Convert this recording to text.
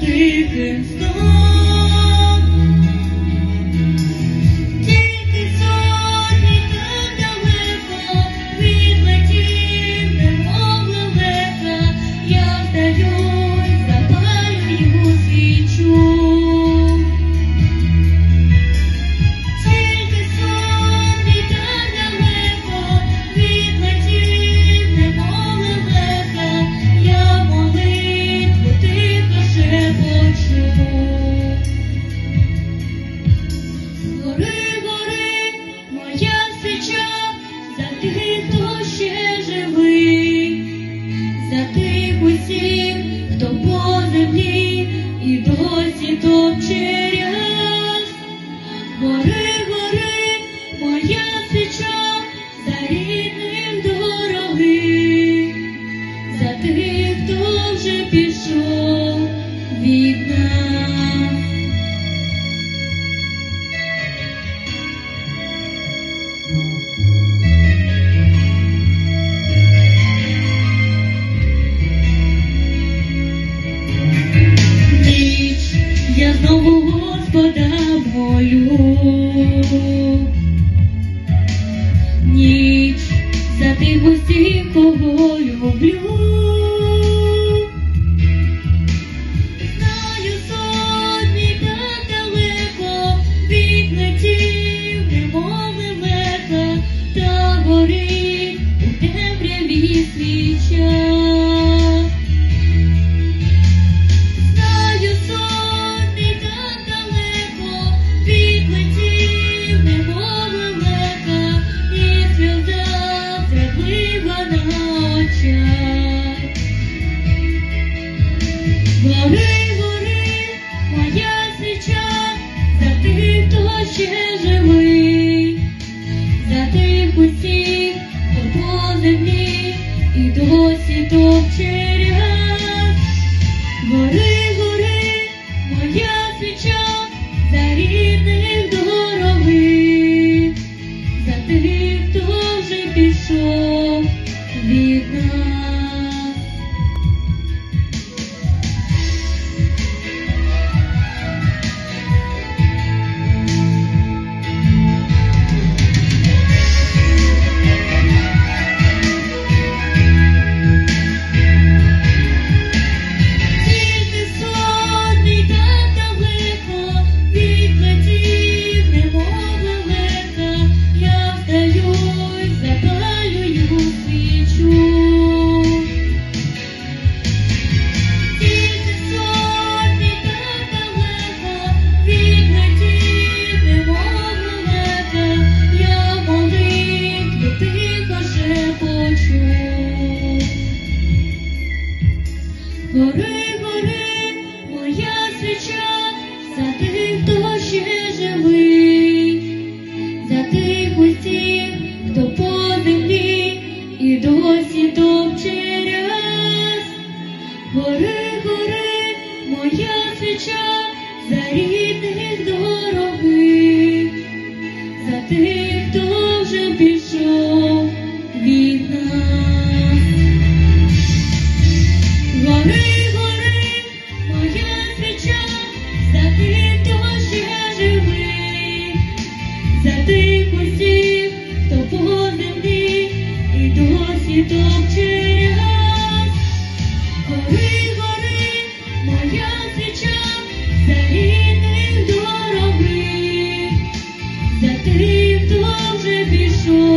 deep inside. Моя за тих, хто ще живий, за тих усіх, хто по землі і досі топче ряс. Гори, гори, моя свіча, за рідним дорогих, за тих, хто вже пішов від тих усіх, кого люблю. Гори, гори, моя свіча, за тих, хто ще живий, за тих усіх, хто по землі і досі топче ряд. Гори, гори, моя свіча, за рідних дорогих, за тих, хто вже пішов моя за тих, хто ще живий, за тих усіх, хто по землі і досі топче. Гори, гори, моя свіча, за рідних дорогих, за тих, відвічав за рідних до за тих, хто вже пішов.